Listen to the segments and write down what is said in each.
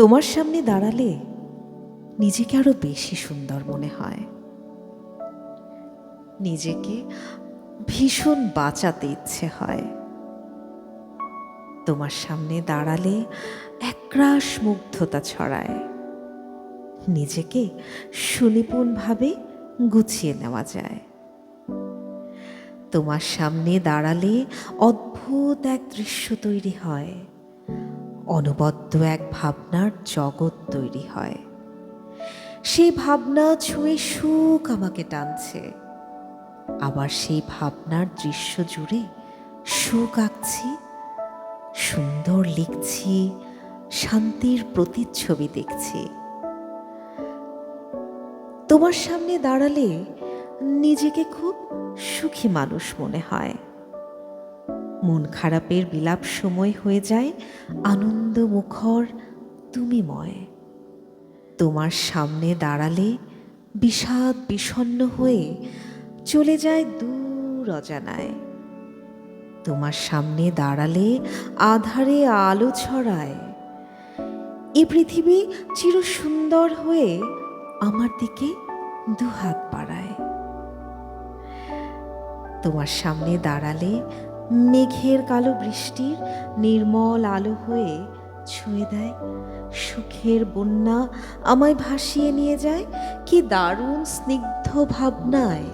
তোমার সামনে দাঁড়ালে নিজেকে আরও বেশি সুন্দর মনে হয়। নিজেকে ভীষণ বাঁচাতে ইচ্ছে হয়। তোমার সামনে দাঁড়ালে একরাশ মুগ্ধতা ছড়ায়। নিজেকে সুনিপুণভাবে গুছিয়ে নেওয়া যায়। তোমার সামনে দাঁড়ালে অদ্ভুত এক দৃশ্য তৈরি হয়। অনবদ্য এক ভাবনার জগৎ তৈরি হয়। সেই ভাবনা ছুঁয়ে সুখ আমাকে টানছে। আবার সেই ভাবনার দৃশ্য জুড়ে সুখ আঁকছি, সুন্দর লিখছি, শান্তির প্রতিচ্ছবি দেখছি। তোমার সামনে দাঁড়ালে নিজেকে খুব সুখী মানুষ মনে হয়। মন খারাপের বিলাপ সময় হয়ে যায় আনন্দ মুখর তুমিময়। তোমার সামনে দাঁড়ালে বিষাদ বিষণ্ণ হয়ে চলে যায় দূর অজানায়। তোমার সামনে দাঁড়ালে আধারে আলো ছড়ায়। এ পৃথিবী চির সুন্দর হয়ে আমার দিকে দুহাত বাড়ায়। তোমার সামনে দাঁড়ালে মেঘের কালো বৃষ্টির নির্মল আলো হয়ে ছুঁয়ে দেয়। সুখের বন্যা আমায় ভাসিয়ে নিয়ে যায়, কি দারুণ স্নিগ্ধ ভাবনায়।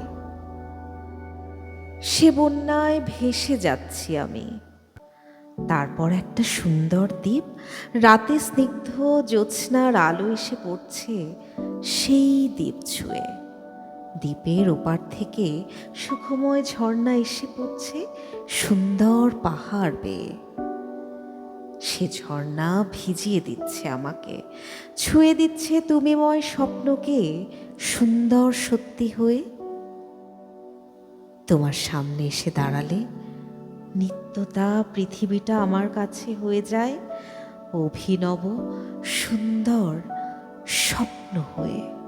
সে বন্যায় ভেসে যাচ্ছি আমি। তারপর একটা সুন্দর দ্বীপ, রাতে স্নিগ্ধ জ্যোৎস্নার আলো এসে পড়ছে সেই দ্বীপ ছুঁয়ে। দ্বীপের ওপার থেকে সুখময় ঝর্ণা এসে পড়ছে সুন্দর পাহাড় বেয়ে। সে ঝর্ণা ভিজিয়ে দিচ্ছে আমাকে। ছুঁয়ে দিচ্ছে তুমিময় স্বপ্নকে সুন্দর সত্যি হয়ে। তোমার সামনে এসে দাঁড়ালে নিত্যতা পৃথিবীটা আমার কাছে হয়ে যায় অভিনব সুন্দর স্বপ্ন হয়ে।